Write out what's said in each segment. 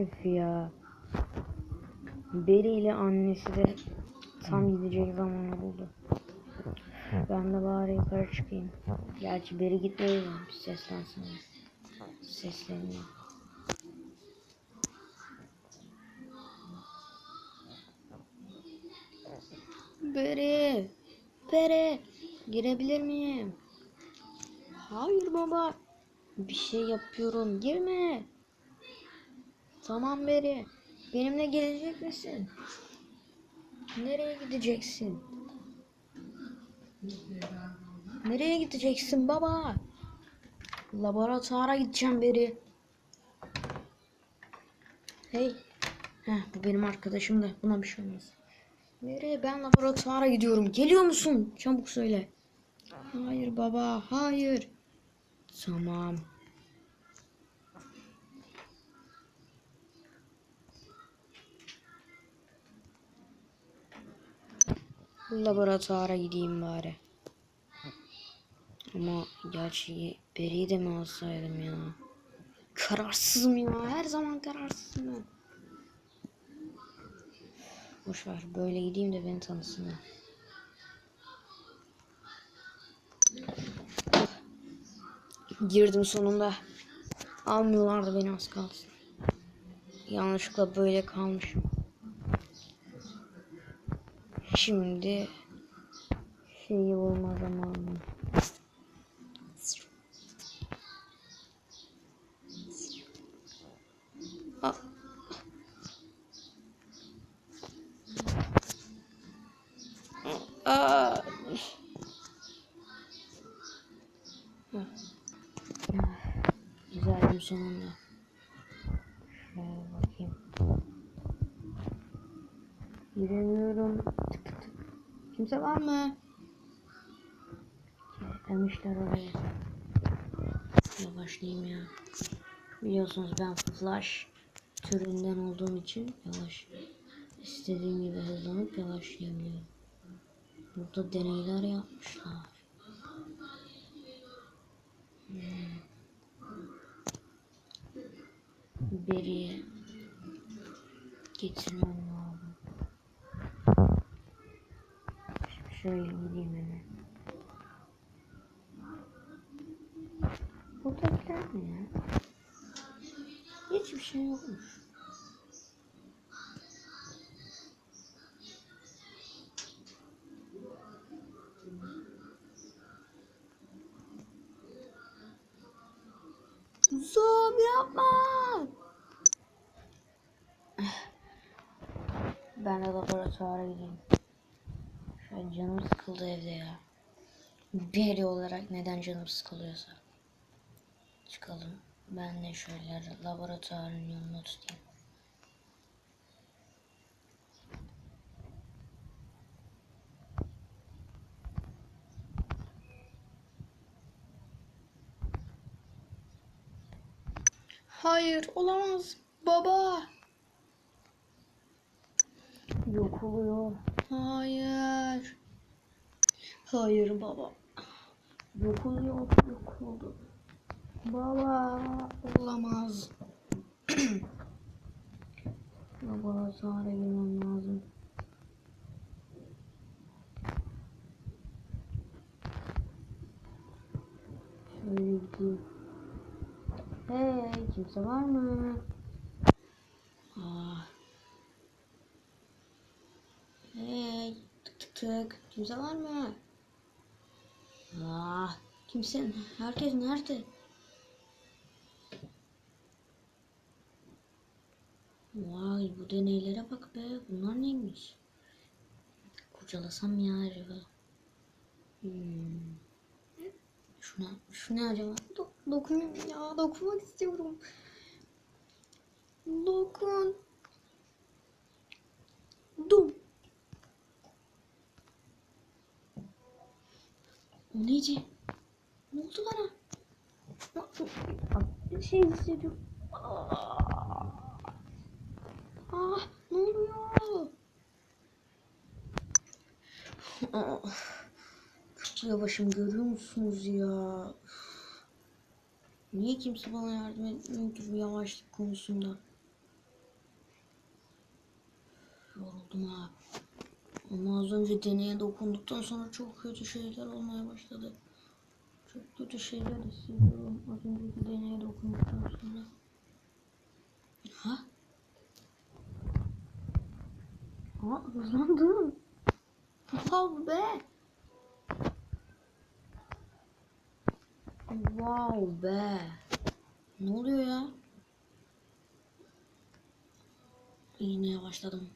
Üf ya. Beri ile annesi de tam gidecek zamanı buldu. Ben de bari yukarı çıkayım. Gerçi Beri mi? Bir seslensin. Sesleniyor. Beri. Beri. Girebilir miyim? Hayır baba. Bir şey yapıyorum. Girme. Tamam Beri. Benimle gelecek misin? Nereye gideceksin? Nereye gideceksin baba? Laboratuvara gideceğim Beri. Hey. Heh, bu benim arkadaşım da. Buna bir şey olmaz. Nereye? Ben laboratuvara gidiyorum. Geliyor musun? Çabuk söyle. Hayır baba. Hayır. Tamam. Laboratuvara gideyim bari. Ama gerçi beri de mi alsaydım ya? Kararsızım ya. Her zaman kararsızım ben. Boş ver. Böyle gideyim de beni tanısınlar. Girdim sonunda. Almıyorlardı beni az kalsın. Yanlışlıkla böyle kalmışım. Şimdi şeyi bulma zamanı. Aa. Aa. Heh. Güzeldim sonunda. Şöyle bakayım. Giremiyorum. Kimse var mı? Kilitlemişler orayı. Yavaşlayayım ya. Biliyorsunuz ben flash türünden olduğum için yavaş. İstediğim gibi hızlanıp yavaşlayabiliyorum. Burada deneyler yapmışlar. Hmm. Beriye getirmem şöyle gideyim hemen. Buradakiler ne ya? Hiçbir şey yokmuş. Zoom yapma. Ben de laboratuvara gideyim. Canım sıkıldı evde ya. Beri olarak neden canım sıkılıyorsa. Çıkalım. Ben de şöyle laboratuvarın yolunu tutayım. Hayır olamaz baba. Yok oluyor. Hayır. Hayır baba. Yok oluyor. Yok oldu. Baba olamaz. Baba Zara girmem lazım. Şöyle gideyim. Hey kimse var mı? Ah. Hey tık tık tık kimse var mı? Kimse herkes nerede? Vay bu deneylere bak be. Bunlar neymiş? Kurcalasam ya acaba? Hmm. Şuna, şu ne acaba? Do dokun ya dokunmak istiyorum. Dokun. Dum. O neydi? Bir şey hissediyorum. Aa. Ah ne oluyor? Ah, Çok görüyor musunuz ya? Niye kimse bana yardım etmiyor ki bu yavaşlık konusunda? yoruldum ha. Ama az önce deneye dokunduktan sonra çok kötü şeyler olmaya başladı. Çok kötü şeyler hissediyorum az önceki deneye dokunduktan sonra. Ha? Aa hızlandım. Wow be. Wow be. Ne oluyor ya? Yine yavaşladım.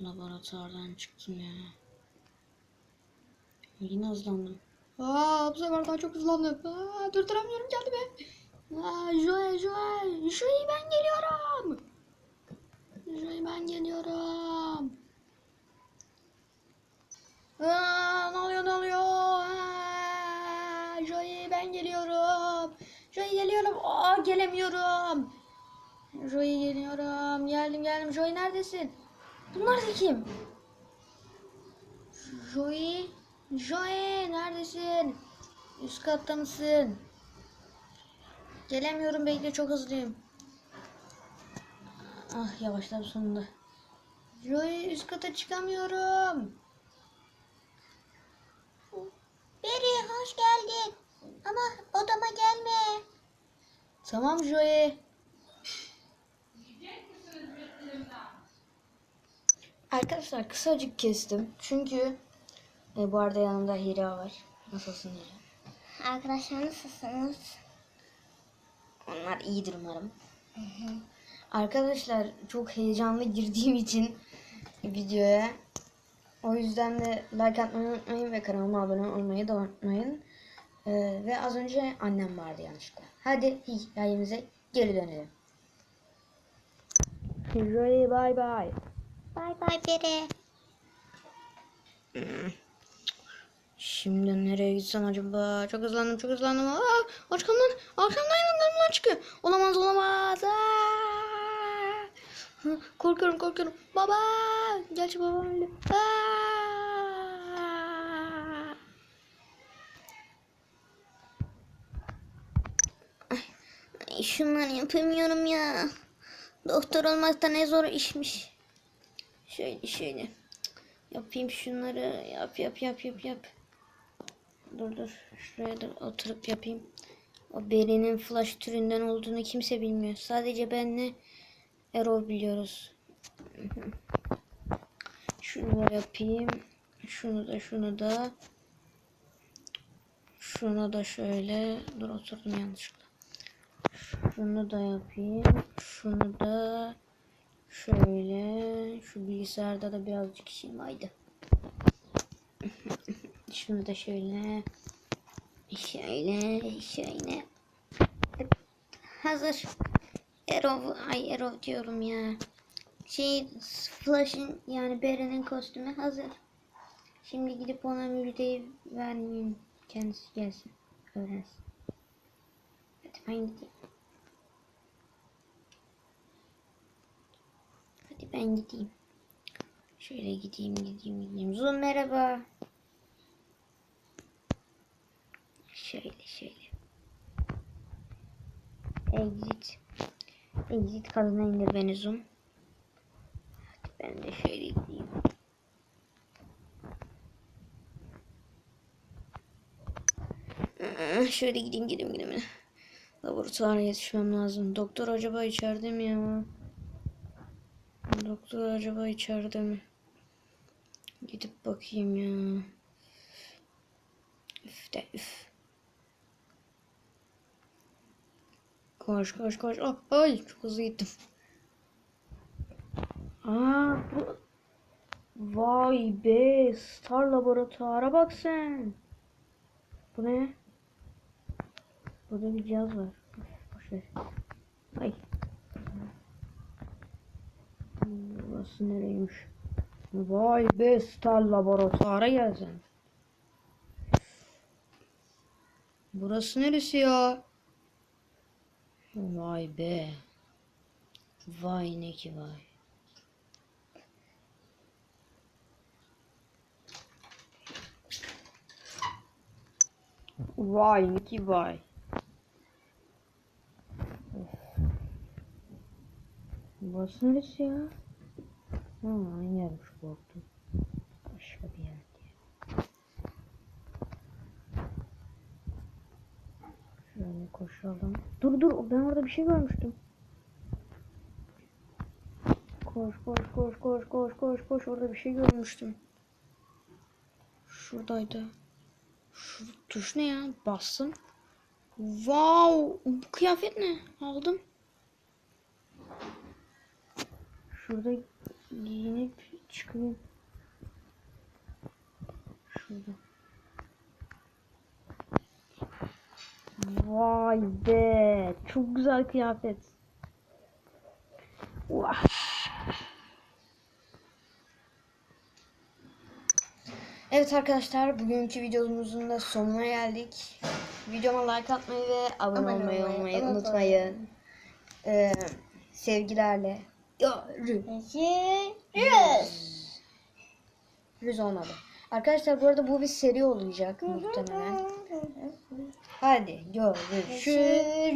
Laboratuvardan çıktım ya. Yine hızlandım. Aa bu sefer daha çok hızlandım. Aa, durduramıyorum kendimi. Aa, Joy Joy. Joy ben geliyorum. Joy ben geliyorum. Aa, ne oluyor ne oluyor? Aa, Joy ben geliyorum. Joy geliyorum. Aa gelemiyorum. Joy geliyorum. Geldim geldim. Joy neredesin? Bunlar da kim? Joy. Joy neredesin? Üst katta mısın? Gelemiyorum bekle çok hızlıyım. Ah yavaşladım sonunda. Joy üst kata çıkamıyorum. Beri hoş geldin. Ama odama gelme. Tamam Joy. Arkadaşlar kısacık kestim. Çünkü e, bu arada yanımda Hira var. Nasılsın Hira? Arkadaşlar nasılsınız? Onlar iyidir umarım. Arkadaşlar çok heyecanlı girdiğim için videoya o yüzden de like atmayı unutmayın ve kanalıma abone olmayı da unutmayın. Ee, ve az önce annem vardı yanlışlıkla. Hadi hikayemize geri dönelim. Joy bye bye. Bay bay Beri. Şimdi nereye gitsem acaba? Çok hızlandım, çok hızlandım. Aa, arkamdan, arkamdan yanımdan çıkıyor. Olamaz, olamaz. Aa! Korkuyorum, korkuyorum. Baba, gerçi babam! Ay, şunları yapamıyorum ya. Doktor olmak da ne zor işmiş. Şöyle, şöyle. Yapayım şunları. Yap, yap, yap, yap, yap. Dur, dur. Şuraya da oturup yapayım. O Beri'nin flash türünden olduğunu kimse bilmiyor. Sadece benle Erol biliyoruz. Şunu da yapayım. Şunu da şunu da. Şunu da şöyle. Dur oturdum yanlışlıkla. Şunu da yapayım. Şunu da şöyle. Şu bilgisayarda da birazcık işim vardı. Şunu da şöyle. Şöyle. Şöyle. Hazır. Arrow, ay Arrow diyorum ya. Şey, Flash'ın yani Beren'in kostümü hazır. Şimdi gidip ona müjdeyi vermeyeyim. Kendisi gelsin. Öğrensin. Hadi ben gideyim. Hadi ben gideyim. Şöyle gideyim gideyim gideyim. Zoom merhaba. Şöyle şöyle. Exit. Exit kadına indir beni zoom. Hadi ben de şöyle gideyim. Aa, Şöyle gideyim gideyim gideyim. Laboratuvara yetişmem lazım. Doktor acaba içeride mi ya? Doktor acaba içeride mi? Gidip bakayım ya. Üf de üf. Koş koş koş. Ah, ay çok hızlı gittim. Aa bu. Vay be Star laboratuvara bak sen. Bu ne? Burada bir cihaz var. Boş ver. Ay. Burası nereymiş? Vay be Star laboratuvara gelsen. Burası neresi ya? Vay be. Vay ne ki vay. Vay ne ki vay. Burası neresi ya? Ha, aynı. Koşalım. Dur dur ben orada bir şey görmüştüm. Koş koş koş koş koş koş koş orada bir şey görmüştüm. Şuradaydı. Şu tuş ne ya? Bastım. Wow! Bu kıyafet ne? Aldım. Şurada giyinip çıkayım. Şurada. Vay be. Çok güzel kıyafet. Vah. Evet arkadaşlar bugünkü videomuzun da sonuna geldik. Videoma like atmayı ve abone, Abone olmayı, olmayı olmayı unutmayın. Ee, sevgilerle. Görüşürüz. Rüz olmadı. Arkadaşlar bu arada bu bir seri olacak muhtemelen. Hadi görüşürüz.